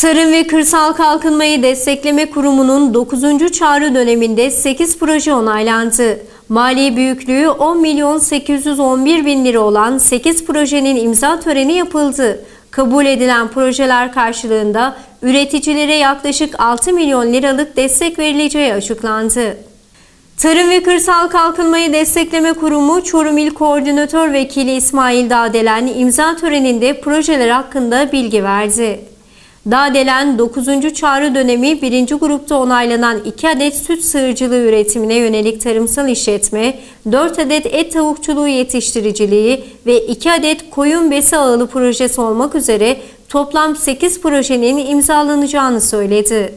Tarım ve Kırsal Kalkınmayı Destekleme Kurumu'nun 9. çağrı döneminde 8 proje onaylandı. Mali büyüklüğü 10 milyon 811 bin lira olan 8 projenin imza töreni yapıldı. Kabul edilen projeler karşılığında üreticilere yaklaşık 6 milyon liralık destek verileceği açıklandı. Tarım ve Kırsal Kalkınmayı Destekleme Kurumu Çorum İl Koordinatör Vekili İsmail Dağdelen imza töreninde projeler hakkında bilgi verdi. Dağdelen 9. çağrı dönemi 1. grupta onaylanan 2 adet süt sığırcılığı üretimine yönelik tarımsal işletme, 4 adet et tavukçuluğu yetiştiriciliği ve 2 adet koyun besi ağılı projesi olmak üzere toplam 8 projenin imzalanacağını söyledi.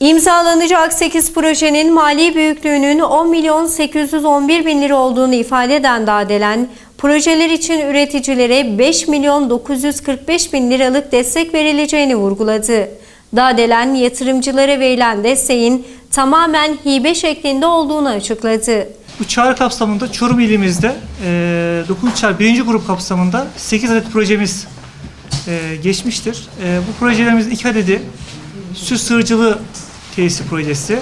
İmzalanacak 8 projenin mali büyüklüğünün 10 milyon 811 bin lira olduğunu ifade eden Dağdelen, projeler için üreticilere 5 milyon 945 bin liralık destek verileceğini vurguladı. Dağdelen, yatırımcılara verilen desteğin tamamen hibe şeklinde olduğunu açıkladı. Bu çağrı kapsamında Çorum ilimizde e, 9 çağrı 1. grup kapsamında 8 adet projemiz e, geçmiştir. E, bu projelerimizin 2 adedi süt sığırcılığı tesisi projesi,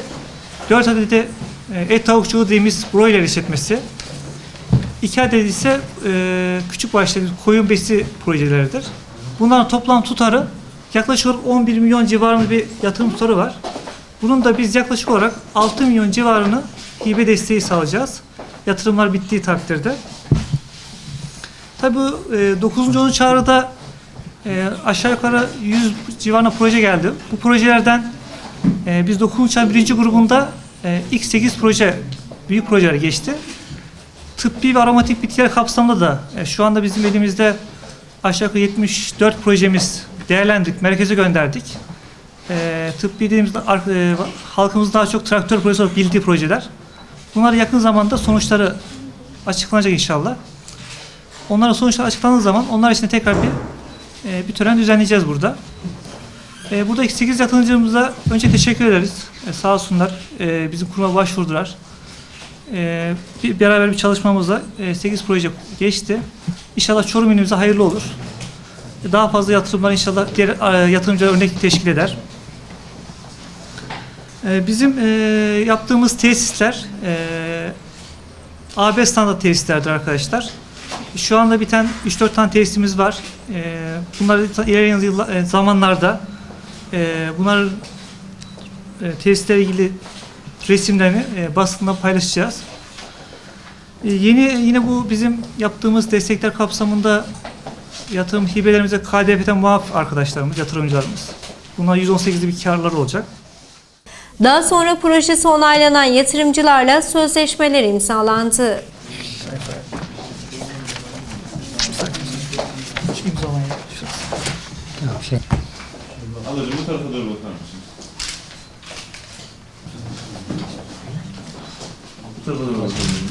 4 adedi e, et tavukçuluğu dediğimiz broiler işletmesi, 2 adedi ise e, küçük başlı koyun besi projeleridir. Bunların toplam tutarı yaklaşık olarak 11 milyon civarında bir yatırım tutarı var. Bunun da biz yaklaşık olarak 6 milyon civarını hibe desteği sağlayacağız. Yatırımlar bittiği takdirde. Tabii e, 9. 10. çağrıda e, aşağı yukarı 100 civarında proje geldi. Bu projelerden e, biz 9. çağrı 1. grubunda e, ilk 8 proje, büyük projeler geçti. Tıbbi ve aromatik bitkiler kapsamında da e, şu anda bizim elimizde aşağı yukarı 74 projemiz değerlendirdik, merkeze gönderdik. E, tıbbi dediğimizde ar- e, halkımızın daha çok traktör projesi olarak bildiği projeler. Bunlar yakın zamanda sonuçları açıklanacak inşallah. Onların sonuçları açıklandığı zaman onlar için tekrar bir e, bir tören düzenleyeceğiz burada. E, buradaki 8 yatırımcımıza önce teşekkür ederiz. E, sağ olsunlar. E, bizim kuruma başvurdular. E, bir, beraber bir çalışmamızla e, 8 proje geçti. İnşallah Çorum ilimize hayırlı olur. Daha fazla yatırımlar inşallah diğer e, yatırımcılar örnek teşkil eder. E, Bizim e, yaptığımız tesisler e, AB standart tesislerdir arkadaşlar. Şu anda biten 3-4 tane tesisimiz var. E, Bunları ta- ilerleyen e, zamanlarda e, bunlar e, tesislerle ilgili resimlerini e, basında paylaşacağız. E, Yeni yine bu bizim yaptığımız destekler kapsamında yatırım hibelerimize KDV'den muaf arkadaşlarımız, yatırımcılarımız. Bunlar 118'li bir karları olacak. Daha sonra projesi onaylanan yatırımcılarla sözleşmeler imzalandı. Şurası. Ablacığım bu tarafa doğru bakar mısın? Bu tarafa doğru bakalım. Bak bu şeye bak.